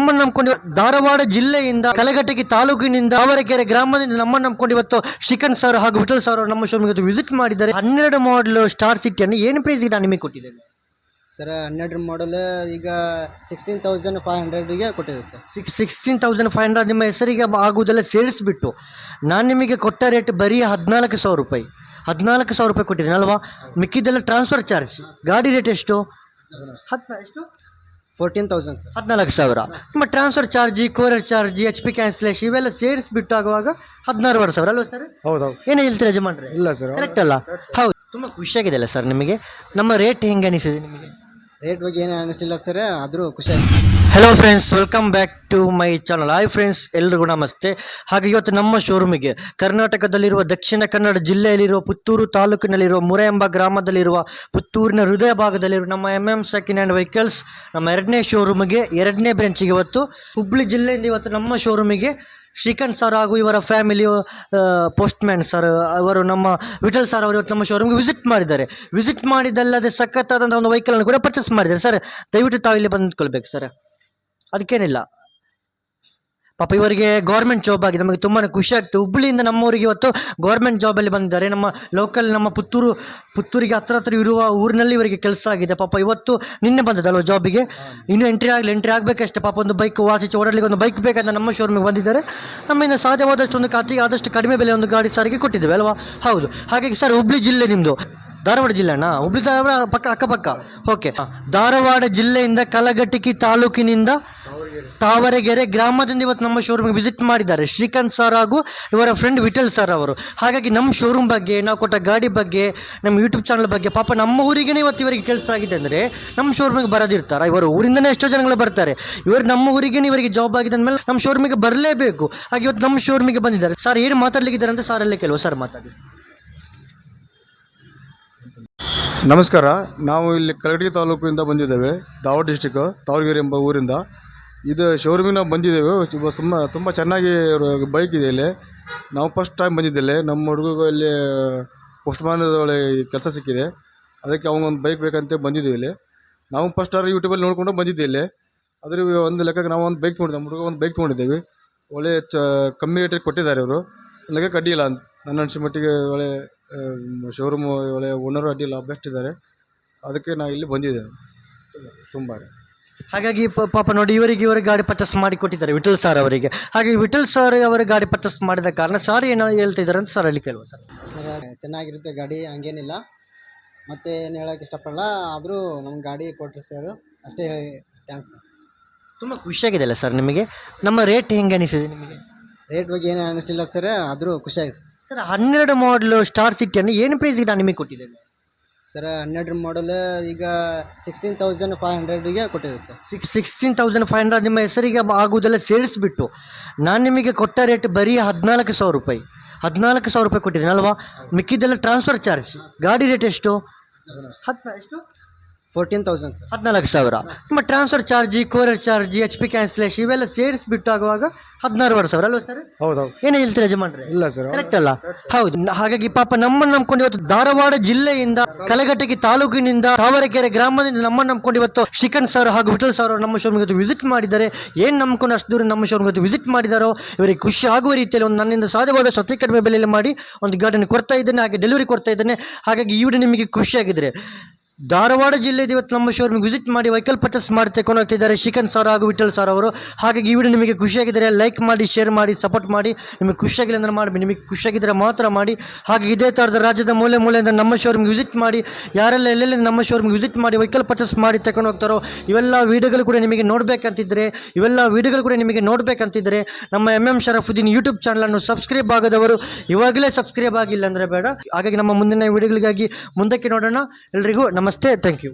ನಮ್ಮನ್ನು ನಂಬ್ಕೊಂಡು ಧಾರವಾಡ ಜಿಲ್ಲೆಯಿಂದ ಕಲಘಟಗಿ ತಾಲೂಕಿನಿಂದ ತಾವರೆಕೆರೆ ಗ್ರಾಮದಿಂದ ನಮ್ಮನ್ನು ನಂಬ್ಕೊಂಡು ಇವತ್ತು ಶಿಖನ್ ಸರ್ ಹಾಗೂ ವಿಠಲ್ ಸರ್ ನಮ್ಮ ಶಿವಮೊಗ್ಗ ಇವತ್ತು ವಿಸಿಟ್ ಮಾಡಿದ್ದಾರೆ. ಹನ್ನೆರಡು ಮಾಡಲ್ ಸ್ಟಾರ್ ಸಿಟಿಯನ್ನು ಏನು ಪ್ರೈಸ್ಗೆ ನಾನು ನಿಮಗೆ ಕೊಟ್ಟಿದ್ದೇನೆ? ಸರ್ ಹನ್ನೆರಡು ಮಾಡಲ್ ಈಗ ಸಿಕ್ಸ್ಟೀನ್ ತೌಸಂಡ್ ಫೈವ್ ಹಂಡ್ರೆಡ್ಗೆ ಕೊಟ್ಟಿದೆ sir. Six sixteen thousand five hundred ನಿಮ್ಮ ಹೆಸರಿಗೆ ಆಗುವುದೆಲ್ಲ ಸೇರಿಸ್ಬಿಟ್ಟು ನಾನು ನಿಮಗೆ ಕೊಟ್ಟ ರೇಟ್ ಬರೀ ಹದಿನಾಲ್ಕು ಸಾವಿರ ರೂಪಾಯಿ. ಹದಿನಾಲ್ಕು ಸಾವಿರ ರೂಪಾಯಿ ಕೊಟ್ಟಿದ್ದೀನಿ ಅಲ್ವಾ? ಮಿಕ್ಕಿದ್ದೆಲ್ಲ ಟ್ರಾನ್ಸ್ಫರ್ ಚಾರ್ಜ್ ಗಾಡಿ ರೇಟ್ ಎಷ್ಟು? ಹತ್ತು ಎಷ್ಟು? Fourteen thousand sir. ಹದಿನಾಲ್ಕು ಸಾವಿರ. ನಿಮ್ಮ transfer charge courier charge H P cancellation ಇವೆಲ್ಲ ಸೇರಿಸ್ಬಿಟ್ಟು ಆಗುವಾಗ ಹದಿನಾರುವರೆ ಸಾವಿರ ಅಲ್ವಾ ಸರ್? ಹೌದೌದು. ಏನು ಹೇಳ್ತೀರಾ ಯಜಮಾನ್ರೆ? ಇಲ್ಲ ಸರ್ ಕರೆಕ್ಟ್ ಅಲ್ಲ? ಹೌದು. ತುಂಬ ಖುಷಿಯಾಗಿದೆ ಅಲ್ಲ ಸರ್ ನಿಮಗೆ? ನಮ್ಮ ರೇಟ್ ಹೆಂಗೆ ಅನಿಸಿದೆ ನಿಮಗೆ? ರೇಟ್ ಬಗ್ಗೆ ಏನು ಅನಿಸಲಿಲ್ಲ ಸರ್ ಆದರೂ ಖುಷಿ hello friends welcome back to my channel hi friends ಎಲ್ರಿಗೂ ನಮಸ್ತೆ. ಹಾಗೆ ಇವತ್ತು ನಮ್ಮ ಶೋರೂಮಿಗೆ ಕರ್ನಾಟಕದಲ್ಲಿರುವ ದಕ್ಷಿಣ ಕನ್ನಡ ಜಿಲ್ಲೆಯಲ್ಲಿರುವ ಪುತ್ತೂರು ತಾಲೂಕಿನಲ್ಲಿರುವ ಮುರೆ ಎಂಬ ಗ್ರಾಮದಲ್ಲಿರುವ ಪುತ್ತೂರಿನ ಹೃದಯ ಭಾಗದಲ್ಲಿರುವ ನಮ್ಮ M M second hand vehicles ನಮ್ಮ ಎರಡನೇ ಶೋರೂಮಿಗೆ ಎರಡನೇ ಬ್ರಾಂಚಿಗೆ ಇವತ್ತು ಹುಬ್ಳಿ ಜಿಲ್ಲೆಯಿಂದ ಇವತ್ತು ನಮ್ಮ ಶೋರೂಮಿಗೆ ಶ್ರೀಕಾಂತ್ ಸರ್ ಹಾಗೂ ಇವರ ಫ್ಯಾಮಿಲಿ ಪೋಸ್ಟ್ಮ್ಯಾನ್ ಸರ್ ಅವರು ನಮ್ಮ ವಿಠಲ್ ಸರ್ ಅವರು ಇವತ್ತು ನಮ್ಮ ಶೋರೂಮ್ಗೆ ವಿಸಿಟ್ ಮಾಡಿದ್ದಾರೆ. ವಿಸಿಟ್ ಮಾಡಿದಲ್ಲದೆ ಸಖತ್ತಾದಂಥ ಒಂದು ವೆಹಿಕಲನ್ನು ಕೂಡ ಪರ್ಚೇಸ್ ಮಾಡಿದ್ದಾರೆ. ಸರ್ ದಯವಿಟ್ಟು ತಾವು ಇಲ್ಲಿ ಬಂದ್ಕೊಳ್ಬೇಕು ಸರ್ ಅದಕ್ಕೇನಿಲ್ಲ. ಪಾಪ ಇವರಿಗೆ ಗೌರ್ಮೆಂಟ್ ಜಾಬ್ ಆಗಿದೆ. ನಮಗೆ ತುಂಬಾ ಖುಷಿ ಆಗ್ತದೆ. ಹುಬ್ಳಿಯಿಂದ ನಮ್ಮೂರಿಗೆ ಇವತ್ತು ಗೌರ್ಮೆಂಟ್ ಜಾಬಲ್ಲಿ ಬಂದಿದ್ದಾರೆ. ನಮ್ಮ ಲೋಕಲ್ ನಮ್ಮ ಪುತ್ತೂರು, ಪುತ್ತೂರಿಗೆ ಹತ್ರ ಹತ್ರ ಇರುವ ಊರಿನಲ್ಲಿ ಇವರಿಗೆ ಕೆಲಸ ಆಗಿದೆ. ಪಾಪ ಇವತ್ತು ನಿನ್ನೆ ಬಂದದಲ್ವ ಜಾಬಿಗೆ ಇನ್ನೂ ಎಂಟ್ರಿ ಆಗಲಿ ಎಂಟ್ರಿ ಆಗಬೇಕಷ್ಟೇ. ಪಾಪ ಒಂದು ಬೈಕ್ ವಾಸಿಸಿ ಓಡಾಡಲಿಕ್ಕೆ ಒಂದು ಬೈಕ್ ಬೇಕಂತ ನಮ್ಮ ಶೋರೂಮಿಗೆ ಬಂದಿದ್ದಾರೆ. ನಮ್ಮಿಂದ ಸಾಧ್ಯವಾದಷ್ಟು ಒಂದು ಖಾತೆಗೆ ಆದಷ್ಟು ಕಡಿಮೆ ಬೆಲೆ ಒಂದು ಗಾಡಿ ಸಾರಿಗೆ ಕೊಟ್ಟಿದ್ದೇವೆ ಅಲ್ವಾ? ಹೌದು. ಹಾಗಾಗಿ ಸರ್, ಹುಬ್ಳಿ ಜಿಲ್ಲೆ ನಿಮ್ಮದು ಧಾರವಾಡ ಜಿಲ್ಲೆ ಅಣ್ಣ ಹುಬ್ಳಿ ಧಾರವಾಡ ಪಕ್ಕ ಅಕ್ಕಪಕ್ಕ. ಓಕೆ ಧಾರವಾಡ ಜಿಲ್ಲೆಯಿಂದ ಕಲಘಟಕಿ ತಾಲೂಕಿನಿಂದ ತಾವರೆಗೆರೆ ಗ್ರಾಮದಿಂದ ಇವತ್ತು ನಮ್ಮ ಶೋರೂಮ್ಗೆ ವಿಸಿಟ್ ಮಾಡಿದ್ದಾರೆ. ಶ್ರೀಕಾಂತ್ ಸರ್ ಹಾಗೂ ಇವರ ಫ್ರೆಂಡ್ ವಿಠಲ್ ಸರ್ ಅವರು. ಹಾಗಾಗಿ ನಮ್ಮ ಶೋರೂಮ್ ಬಗ್ಗೆ, ನಾವು ಕೊಟ್ಟ ಗಾಡಿ ಬಗ್ಗೆ, ನಮ್ಮ ಯೂಟ್ಯೂಬ್ ಚಾನಲ್ ಬಗ್ಗೆ ಪಾಪ ನಮ್ಮ ಊರಿಗೇ ಇವತ್ತು ಇವರಿಗೆ ಕೆಲಸ ಆಗಿದೆ ಅಂದರೆ ನಮ್ಮ ಶೋರೂಮಿಗೆ ಬರೋದಿರ್ತಾರೆ. ಇವರು ಊರಿಂದನೇ ಎಷ್ಟೋ ಜನಗಳು ಬರ್ತಾರೆ. ಇವರು ನಮ್ಮ ಊರಿಗೇ ಇವರಿಗೆ ಜಾಬ್ ಆಗಿದೆ ಅಂದಮೇಲೆ ನಮ್ಮ ಶೋರೂಮಿಗೆ ಬರಲೇಬೇಕು. ಹಾಗೆ ಇವತ್ತು ನಮ್ಮ ಶೋರೂಮಿಗೆ ಬಂದಿದ್ದಾರೆ. ಸರ್ ಏನು ಮಾತಾಡ್ಲಿಕ್ಕಿದ್ದಾರೆ ಅಂತ ಸರ್ ಅಲ್ಲೇ ಕೆಲವು ಸರ್ ಮಾತಾಡಿ. ನಮಸ್ಕಾರ. ನಾವು ಇಲ್ಲಿ ಕರಡಿ ತಾಲೂಕಿಂದ ಬಂದಿದ್ದೇವೆ. ದಾವಣಗೆರೆ ಡಿಸ್ಟಿಕ್ ತಾವರಗೆರೆ ಎಂಬ ಊರಿಂದ. ಇದು ಶೋರೂಮಿಗೆ ನಾವು ಬಂದಿದ್ದೇವೆ. ತುಂಬ ತುಂಬ ಚೆನ್ನಾಗಿ ಬೈಕ್ ಇದೆ ಇಲ್ಲಿ. ನಾವು ಫಸ್ಟ್ ಟೈಮ್ ಬಂದಿದ್ದಿಲ್ಲಿ ನಮ್ಮ ಹುಡುಗ ಇಲ್ಲಿ ಒಳ್ಳೆ ಕೆಲಸ ಸಿಕ್ಕಿದೆ. ಅದಕ್ಕೆ ಅವನೊಂದು ಬೈಕ್ ಬೇಕಂತ ಬಂದಿದ್ದೀವಿ ಇಲ್ಲಿ. ನಾವು ಫಸ್ಟ್ ಆರ್ ಯೂಟ್ಯೂಬಲ್ಲಿ ನೋಡ್ಕೊಂಡು ಬಂದಿದ್ದೆ ಇಲ್ಲಿ. ಅದ್ರ ಒಂದು ಲೆಕ್ಕಕ್ಕೆ ನಾವು ಒಂದು ಬೈಕ್ ತೊಗೊಂಡಿದ್ದೆ ನಮ್ಮ ಹುಡುಗ ಒಂದು ಬೈಕ್ ತೊಗೊಂಡಿದ್ದೇವೆ. ಒಳ್ಳೆ, ಚ, ಕಮ್ಮಿ ರೇಟಿಗೆ ಕೊಟ್ಟಿದ್ದಾರೆ ಅವರು. ಲೆಕ್ಕಕ್ಕೆ ಅಡ್ಡಿಲ್ಲ ಅಂತ ನನ್ನ ಅನಿಸಿದ ಮಟ್ಟಿಗೆ ಒಳ್ಳೆ ಶೋರೂಮ್ ಒಳ್ಳೆ ಓನರು ಅಡ್ಡಿಲ್ಲ ಬೆಸ್ಟ್ ಇದ್ದಾರೆ. ಅದಕ್ಕೆ ನಾವು ಇಲ್ಲಿ ಬಂದಿದ್ದೇವೆ. ತುಂಬ. ಹಾಗಾಗಿ ಪ- ಪಾಪ ನೋಡಿ ಇವರಿಗೆ ಇವರ ಗಾಡಿ ಪರ್ಚೇಸ್ ಮಾಡಿ ಕೊಟ್ಟಿದ್ದಾರೆ ವಿಠಲ್ ಸರ್ ಅವರಿಗೆ. ಹಾಗೆ ವಿಠಲ್ ಸರ್ ಅವರ ಗಾಡಿ ಪರ್ಚೇಸ್ ಮಾಡಿದ ಕಾರಣ ಸರ್ ಏನೋ ಹೇಳ್ತಾ ಇದ್ದಾರೆ ಅಂತ ಸರ್ ಅಲ್ಲಿ ಕೇಳ್ಬೋದು ಸರ್ ಸರ್ ಚೆನ್ನಾಗಿರುತ್ತೆ ಗಾಡಿ ಹಂಗೇನಿಲ್ಲ. ಮತ್ತೆ ಏನು ಹೇಳೋಕೆ ಇಷ್ಟಪಡಲ್ಲ ಆದರೂ ನಮ್ಮ ಗಾಡಿ ಕೊಟ್ಟರು ಸರ್ ಅಷ್ಟೇ ಹೇಳಿ ಥ್ಯಾಂಕ್ಸ್ ತುಂಬ ಖುಷಿಯಾಗಿದೆ ಅಲ್ಲ ಸರ್ ನಿಮಗೆ? ನಮ್ಮ ರೇಟ್ ಹೆಂಗೆ ಅನಿಸಿದೆ ನಿಮಗೆ? ರೇಟ್ ಬಗ್ಗೆ ಏನೇ ಅನಿಸ್ಲಿಲ್ಲ ಸರ್ ಆದರೂ ಖುಷಿಯಾಗಿದೆ ಸರ್ ಸರ್ ಹನ್ನೆರಡು ಮಾಡಲು ಸ್ಟಾರ್ ಸಿಟಿಯನ್ನು ಏನು ಪ್ರೈಸ್ಗೆ ನಾನು ನಿಮಗೆ ಕೊಟ್ಟಿದ್ದೇನೆ? ಸರ್ ಹನ್ನೆರಡರ ಮಾಡಲ್ ಈಗ ಸಿಕ್ಸ್ಟೀನ್ ತೌಸಂಡ್ ಫೈವ್ ಹಂಡ್ರೆಡ್ಗೆ ಕೊಟ್ಟಿದೆ sir. Six sixteen thousand five hundred ನಿಮ್ಮ ಹೆಸರಿಗೆ ಆಗುವುದೆಲ್ಲ ಸೇರಿಸಿಬಿಟ್ಟು ನಾನು ನಿಮಗೆ ಕೊಟ್ಟ ರೇಟ್ ಬರೀ ಹದಿನಾಲ್ಕು ಸಾವಿರ ರೂಪಾಯಿ, ಹದಿನಾಲ್ಕು ಸಾವಿರ ರೂಪಾಯಿ ಕೊಟ್ಟಿದ್ದೀನಿ ಅಲ್ವಾ? ಮಿಕ್ಕಿದ್ದೆಲ್ಲ ಟ್ರಾನ್ಸ್ಫರ್ ಚಾರ್ಜ್ ಗಾಡಿ ರೇಟ್ ಎಷ್ಟು? ಹತ್ತು ಎಷ್ಟು? Fourteen thousand sir. ಹದಿನಾಲ್ಕು ಸಾವಿರ. ನಿಮ್ಮ transfer charge courier charge H P cancellation ಇವೆಲ್ಲ ಸೇರಿಸ್ಬಿಟ್ಟು ಆಗುವಾಗ ಹದಿನಾರುವರೆ ಸಾವಿರ ಅಲ್ವಾ ಸರ್? ಹೌದೌದು. ಏನು ಹೇಳ್ತೀರಾ ಯಜಮಾನ್ರೆ? ಇಲ್ಲ ಸರ್ ಕರೆಕ್ಟ್ ಅಲ್ಲ? ಹೌದು. ನ- ಹಾಗಾಗಿ ಪಾಪ ನಮ್ಮನ್ನು ನಂಬ್ಕೊಂಡು ಇವತ್ತು ಧಾರವಾಡ ಜಿಲ್ಲೆಯಿಂದ ಕಲಘಟಕಿ ತಾಲೂಕಿನಿಂದ ತಾವರೆಕೆರೆ ಗ್ರಾಮದಿಂದ ನಮ್ಮನ್ನು ನಂಬ್ಕೊಂಡು ಇವತ್ತು ಶಿಖನ್ ಸರ್ ಹಾಗೂ ವಿಠಲ್ ಸರ್ ಅವರು ನಮ್ಮ ಶೋರೂಮ್ ಇವತ್ತು ವಿಸಿಟ್ ಮಾಡಿದ್ದಾರೆ. ಏನು ನಂಬ್ಕೊಂಡು ಅಷ್ಟು ದೂರ ನಮ್ಮ ಶೋರೂಮ್ ಇವತ್ತು ವಿಸಿಟ್ ಮಾಡಿದಾರೋ ಇವರಿಗೆ ಖುಷಿ ಆಗುವ ರೀತಿಯಲ್ಲಿ ಒಂದು ನನ್ನಿಂದ ಸಾಧ್ಯವಾದ ಅತಿ ಕಡಿಮೆ ಬೆಲೆಯಲ್ಲಿ ಮಾಡಿ ಒಂದು ಗಾರ್ಡನ್ ಕೊಡ್ತಾ ಇದ್ದೇನೆ ಹಾಗೆ ಡೆಲಿವರಿ ಕೊಡ್ತಾ ಇದ್ದೇನೆ. ಹಾಗಾಗಿ ಇವರು ನಿಮಗೆ ಖುಷಿಯಾಗಿದ್ದರೆ ಧಾರವಾಡ ಜಿಲ್ಲೆ ಇವತ್ತು ನಮ್ಮ ಶೋರೂಮ್ಗೆ ವಿಸಿಟ್ ಮಾಡಿ ವೈಕಲ್ ಪರ್ಚೇಸ್ ಮಾಡಿ ತಗೊಂಡು ಹೋಗ್ತಿದ್ದಾರೆ ಶಿಖನ್ ಸರ್ ಹಾಗೂ ವಿಠಲ್ ಸರ್ ಅವರು. ಹಾಗಾಗಿ ಈ ವಿಡಿಯೋ ನಿಮಗೆ ಖುಷಿಯಾಗಿದ್ದರೆ ಲೈಕ್ ಮಾಡಿ ಶೇರ್ ಮಾಡಿ ಸಪೋರ್ಟ್ ಮಾಡಿ. ನಿಮಗೆ ಖುಷಿಯಾಗಿಲ್ಲ ಅಂದ್ರೆ ಮಾಡಿ, ನಿಮಗೆ ಖುಷಿಯಾಗಿದ್ದರೆ ಮಾತ್ರ ಮಾಡಿ. ಹಾಗೆ ಇದೇ ಥರದ ರಾಜ್ಯದ ಮೂಲೆ ಮೂಲೆಯಿಂದ ನಮ್ಮ ಶೋರೂಮ್ಗೆ ವಿಸಿಟ್ ಮಾಡಿ, ಯಾರೆಲ್ಲ ಎಲ್ಲೆಲ್ಲಿ ನಮ್ಮ ಶೋರೂಮ್ಗೆ ವಿಸಿಟ್ ಮಾಡಿ ವೈಕಲ್ ಪರ್ಚೇಸ್ ಮಾಡಿ ತಗೊಂಡು ಹೋಗ್ತಾರೋ, ಇವೆಲ್ಲ ವೀಡಿಯೋಗಳು ಕೂಡ ನಿಮಗೆ ನೋಡಬೇಕಂತಿದ್ದರೆ ಇವೆಲ್ಲ ವೀಡಿಯೋಗಳು ಕೂಡ ನಿಮಗೆ ನೋಡಬೇಕಂತಿದ್ದರೆ ನಮ್ಮ ಎಂ ಎಂ ಶರಫುದ್ದೀನ್ ಯೂಟ್ಯೂಬ್ ಚಾನಲನ್ನು ಸಬ್ಸ್ಕ್ರೈಬ್ ಆಗದವರು ಇವಾಗಲೇ ಸಬ್ಸ್ಕ್ರೈಬ್ ಆಗಿಲ್ಲ ಅಂದರೆ ಬೇಡ. ಹಾಗಾಗಿ ನಮ್ಮ ಮುಂದಿನ ವೀಡಿಯೋಗಳಿಗಾಗಿ ಮುಂದಕ್ಕೆ ನೋಡೋಣ. ಎಲ್ರಿಗೂ ನಮಸ್ತೆ ಥ್ಯಾಂಕ್ ಯು